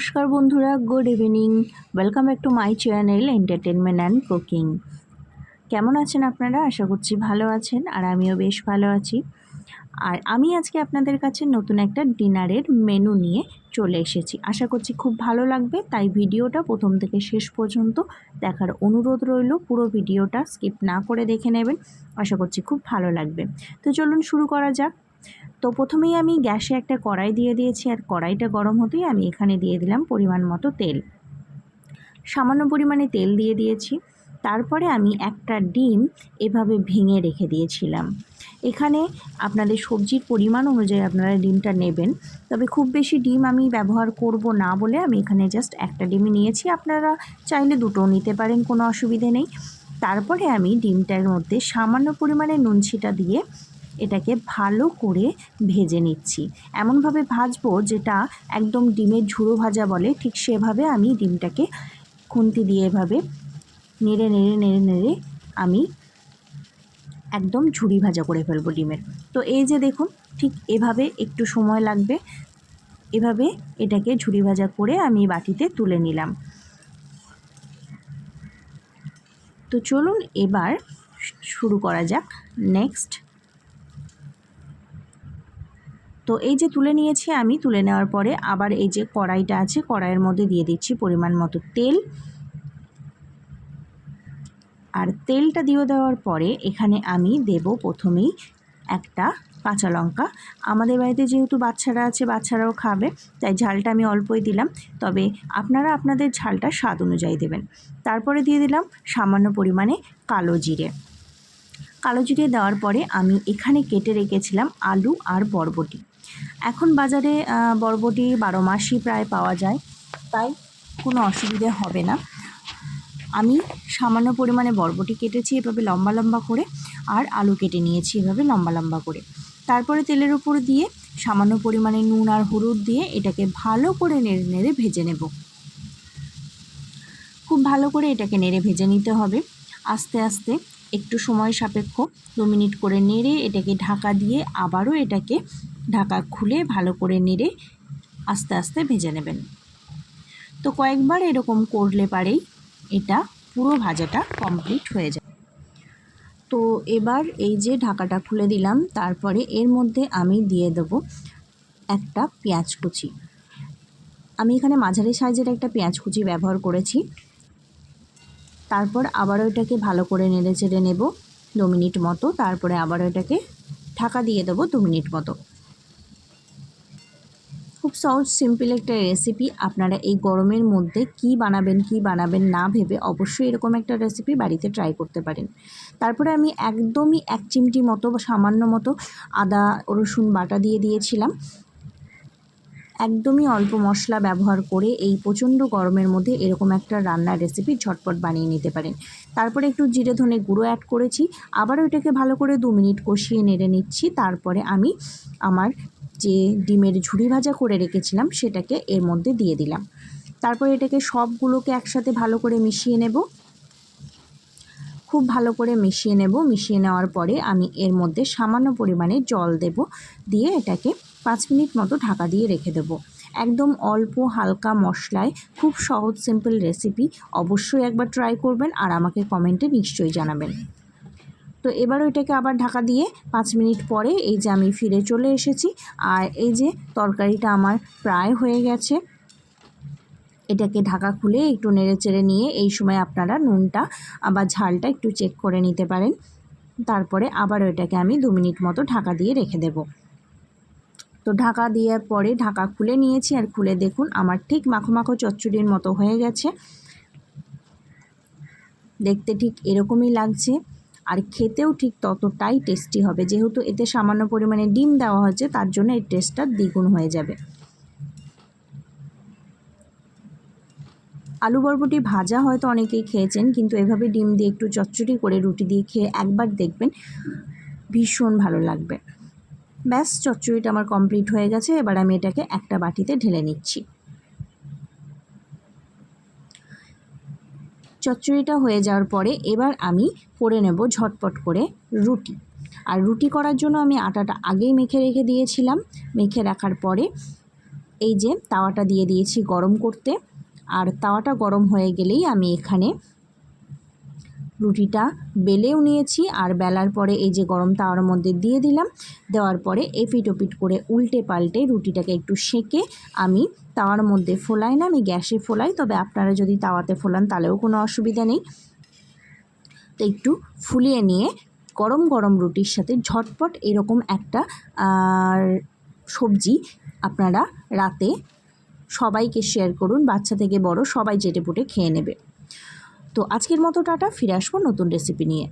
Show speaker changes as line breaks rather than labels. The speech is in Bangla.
নমস্কার বন্ধুরা good evening welcome back to my channel entertainment and cooking কেমন আছেন আপনারা? আশা করছি ভালো আছেন, আর আমিও বেশ ভালো আছি। আর আমি আজকে আপনাদের কাছে নতুন একটা ডিনারের মেনু নিয়ে চলে এসেছি। আশা করছি খুব ভালো লাগবে, তাই ভিডিওটা প্রথম থেকে শেষ পর্যন্ত দেখার অনুরোধ রইল, পুরো ভিডিওটা স্কিপ না করে দেখে নেবেন। আশা করছি খুব ভালো লাগবে। তো চলুন শুরু করা যাক। তো প্রথমেই আমি গ্যাসে একটা কড়াই দিয়ে দিয়েছি, আর কড়াইটা গরম হতেই আমি এখানে দিয়ে দিলাম পরিমাণ মতো তেল। সামান্য পরিমাণে তেল দিয়ে দিয়েছি। তারপরে আমি একটা ডিম এভাবে ভেঙে রেখে দিয়েছিলাম। এখানে আপনাদের সবজির পরিমাণ অনুযায়ী আপনারা ডিমটা নেবেন, তবে খুব বেশি ডিম আমি ব্যবহার করব না বলে আমি এখানে জাস্ট একটা ডিমই নিয়েছি। আপনারা চাইলে দুটোও নিতে পারেন, কোনো অসুবিধে নেই। তারপরে আমি ডিমটার মধ্যে সামান্য পরিমাণে নুন ছিটা দিয়ে এটাকে ভালো করে ভেজে নিচ্ছি। এমনভাবে ভাজবো যেটা একদম ডিমের ঝুড়ো ভাজা বলে, ঠিক সেভাবে আমি ডিমটাকে খুন্তি দিয়ে এভাবে নেড়ে নেড়ে নেড়ে নেড়ে আমি একদম ঝুড়ি ভাজা করে ফেলব ডিমের। তো এই যে দেখুন, ঠিক এভাবে একটু সময় লাগবে। এভাবে এটাকে ঝুড়ি ভাজা করে আমি বাটিতে তুলে নিলাম। তো চলুন এবার শুরু করা যাক। নেক্সট তো এই যে তুলে নিয়েছি আমি, তুলে নেওয়ার পরে আবার এই যে কড়াইটা আছে, কড়াইয়ের মধ্যে দিয়ে দিচ্ছি পরিমাণ মতো তেল। আর তেলটা দিয়ে দেওয়ার পরে এখানে আমি দেব প্রথমেই একটা কাঁচা লঙ্কা। আমাদের বাড়িতে যেহেতু বাচ্চারা আছে, বাচ্চারাও খাবে, তাই ঝালটা আমি অল্পই দিলাম। তবে আপনারা আপনাদের ঝালটা স্বাদ অনুযায়ী দেবেন। তারপরে দিয়ে দিলাম সামান্য পরিমাণে কালো জিরে। কালো জিরে দেওয়ার পরে আমি এখানে কেটে রেখেছিলাম আলু আর বরবটি। এখন বাজারে বরবটি বারো মাসই প্রায় পাওয়া যায়, তাই কোনো অসুবিধে হবে না। আমি সামান্য পরিমাণে বরবটি কেটেছি এভাবে লম্বা লম্বা করে, আর আলু কেটে নিয়েছি এভাবে লম্বা লম্বা করে। তারপরে তেলের উপর দিয়ে সামান্য পরিমাণে নুন আর হলুদ দিয়ে এটাকে ভালো করে নেড়ে নেড়ে ভেজে নেব। খুব ভালো করে এটাকে নেড়ে ভেজে নিতে হবে। আস্তে আস্তে একটু সময় সাপেক্ষ, দু মিনিট করে নেড়ে এটাকে ঢাকা দিয়ে আবারও এটাকে ঢাকা খুলে ভালো করে নেড়ে আস্তে আস্তে ভেজে নেবেন। তো কয়েকবার এরকম করলে পারেই এটা পুরো ভাজাটা কমপ্লিট হয়ে যায়। তো এবার এই যে ঢাকাটা খুলে দিলাম, তারপরে এর মধ্যে আমি দিয়ে দেবো একটা পেঁয়াজ কুচি। আমি এখানে মাঝারি সাইজের একটা পেঁয়াজ কুচি ব্যবহার করেছি। তারপর আবারও এটাকে ভালো করে নেড়ে চেড়ে নেব দু মিনিট মতো। তারপরে আবারও এটাকে ঢাকা দিয়ে দেবো দু মিনিট মতো। সহজ সিম্পল একটা রেসিপি আপনারা এই গরমের মধ্যে কি বানাবেন কি বানাবেন না ভেবে অবশ্যই এরকম একটা রেসিপি বাড়িতে ট্রাই করতে পারেন। তারপরে আমি একদমই এক চিমটি মতো বা সামান্য মতো আদা, রসুন বাটা দিয়ে দিয়েছিলাম। একদমই অল্প মশলা ব্যবহার করে এই প্রচণ্ড গরমের মধ্যে এরকম একটা রান্নার রেসিপি ঝটপট বানিয়ে নিতে পারেন। তারপরে একটু জিরে ধনে গুঁড়ো অ্যাড করেছি। আবার ওইটাকে ভালো করে দু মিনিট কষিয়ে নেড়ে নিচ্ছি। তারপরে আমি আমার যে ডিমের ঝুড়ি ভাজা করে রেখেছিলাম, সেটাকে এর মধ্যে দিয়ে দিলাম। তারপর এটাকে সবগুলোকে একসাথে ভালো করে মিশিয়ে নেব। খুব ভালো করে মিশিয়ে নেব। মিশিয়ে নেওয়ার পরে আমি এর মধ্যে সামান্য পরিমাণে জল দেব। দিয়ে এটাকে পাঁচ মিনিট মতো ঢাকা দিয়ে রেখে দেবো। একদম অল্প হালকা মশলায় খুব সহজ সিম্পল রেসিপি অবশ্যই একবার ট্রাই করবেন। আর আমাকে কমেন্টে নিশ্চয়ই জানাবেন। তো এবার ওইটাকে আবার ঢাকা দিয়ে পাঁচ মিনিট পরে এই যে আমি ফিরে চলে এসেছি, আর এই যে তরকারিটা আমার প্রায় হয়ে গেছে। এটাকে ঢাকা খুলে একটু নেড়ে চেড়ে নিয়ে এই সময় আপনারা নুনটা আবার ঝালটা একটু চেক করে নিতে পারেন। তারপরে আবার ওইটাকে আমি দু মিনিট মতো ঢাকা দিয়ে রেখে দেব। তো ঢাকা দেওয়ার পরে ঢাকা খুলে নিয়েছি, আর খুলে দেখুন আমার ঠিক মাখো মাখো চচ্চড়ির মতো হয়ে গেছে। দেখতে ঠিক এরকমই লাগছে। আর খেতেও ঠিক ততটাই টেস্টি হবে। যেহেতু এতে সামান্য পরিমাণে ডিম দেওয়া হচ্ছে তার জন্য এই টেস্টটা দ্বিগুণ হয়ে যাবে। আলু বরবটি ভাজা হয়তো অনেকেই খেয়েছেন, কিন্তু এভাবে ডিম দিয়ে একটু চচ্চড়ি করে রুটি দিয়ে খেয়ে একবার দেখবেন, ভীষণ ভালো লাগবে। ব্যাস, চচ্চড়িটা আমার কমপ্লিট হয়ে গেছে। এবার আমি এটাকে একটা বাটিতে ঢেলে নিচ্ছি। চচ্চড়িটা হয়ে যাওয়ার পরে এবার আমি করে নেব ঝটপট করে রুটি। আর রুটি করার জন্য আমি আটাটা আগেই মেখে রেখে দিয়েছিলাম। মেখে রাখার পরে এই যে তাওয়াটা দিয়ে দিয়েছি গরম করতে। আর তাওয়াটা গরম হয়ে গেলেই আমি এখানে রুটিটা বেলেও নিয়েছি আর বেলার পরে এই যে গরম তাওয়ার মধ্যে দিয়ে দিলাম, দেওয়ার পরে এপিট ওপিট করে উল্টে পাল্টে রুটিটাকে একটু সেঁকে আমি তাওয়ার মধ্যে ফোলাই না, আমি গ্যাসে ফোলাই, তবে আপনারা যদি তাওয়াতে ফোলান তাহলেও কোনো অসুবিধা নেই। তো একটু ফুলিয়ে নিয়ে গরম গরম রুটির সাথে ঝটপট এরকম একটা সবজি আপনারা রাতে সবাইকে শেয়ার করুন, বাচ্চা থেকে বড় সবাই চেটে পুটে খেয়ে নেবে। তো আজকের মতো টাটা ফিরে আসব নতুন রেসিপি নিয়ে।